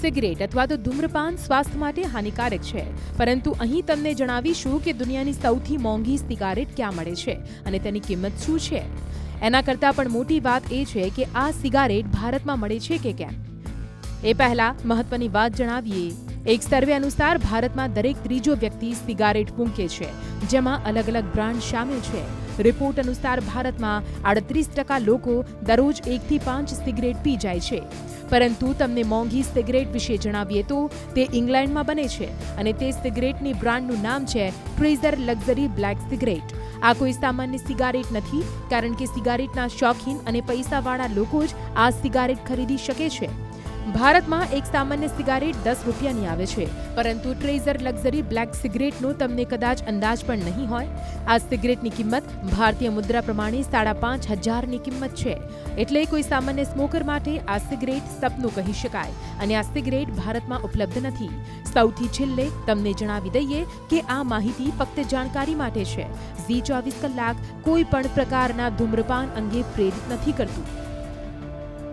Cigarette અથવા તો ધૂમ્રપાન સ્વાસ્થ્ય માટે હાનિકારક છે. પરંતુ અહીં તમને જણાવીશું કે દુનિયાની સૌથી મોંઘી સિગારેટ ક્યાં મળે છે અને તેની કિંમત શું છે? એના કરતાં પણ મોટી વાત એ છે કે આ સિગારેટ ભારતમાં મળે છે કે કેમ? એ પહેલા મહત્વની વાત જણાવીએ. એક સર્વે અનુસાર ભારતમાં દરેક ત્રીજો વ્યક્તિ સિગારેટ ફૂંકે છે, જેમાં અલગ અલગ બ્રાન્ડ શામેલ છે. રિપોર્ટ અનુસાર ભારતમાં આડત્રીસ ટકા લોકો દરરોજ એકથી પાંચ સિગરેટ પી જાય છે. પરંતુ તમને મોંઘી સિગરેટ વિશે જણાવીએ તો તે ઇંગ્લેન્ડમાં બને છે અને તે સિગરેટની બ્રાન્ડનું નામ છે ટ્રેઝર લક્ઝરી બ્લેક સિગરેટ. આ કોઈ સામાન્ય સિગારેટ નથી, કારણ કે સિગારેટના શોખીન અને પૈસાવાળા લોકો જ આ સિગારેટ ખરીદી શકે છે. ભારતમાં એક સામાન્ય સિગારેટ દસ રૂપિયાની આવે છે, પરંતુ ટ્રેઝર લક્ઝરી બ્લેક સિગરેટનો તમને કદાચ અંદાજ પણ નહીં હોય. આ સિગરેટની કિંમત ભારતીય મુદ્રા પ્રમાણે સાડા પાંચ હજારની કિંમત છે. એટલે કોઈ સામાન્ય સ્મોકર માટે આ સિગરેટ સપનું કહી શકાય, અને આ સિગરેટ ભારતમાં ઉપલબ્ધ નથી. સૌથી છેલ્લે તમને જણાવી દઈએ કે આ માહિતી ફક્ત જાણકારી માટે છે. ઝી ચોવીસ કલાક કોઈ પણ પ્રકારના ધૂમ્રપાન અંગે પ્રેરિત નથી કરતું.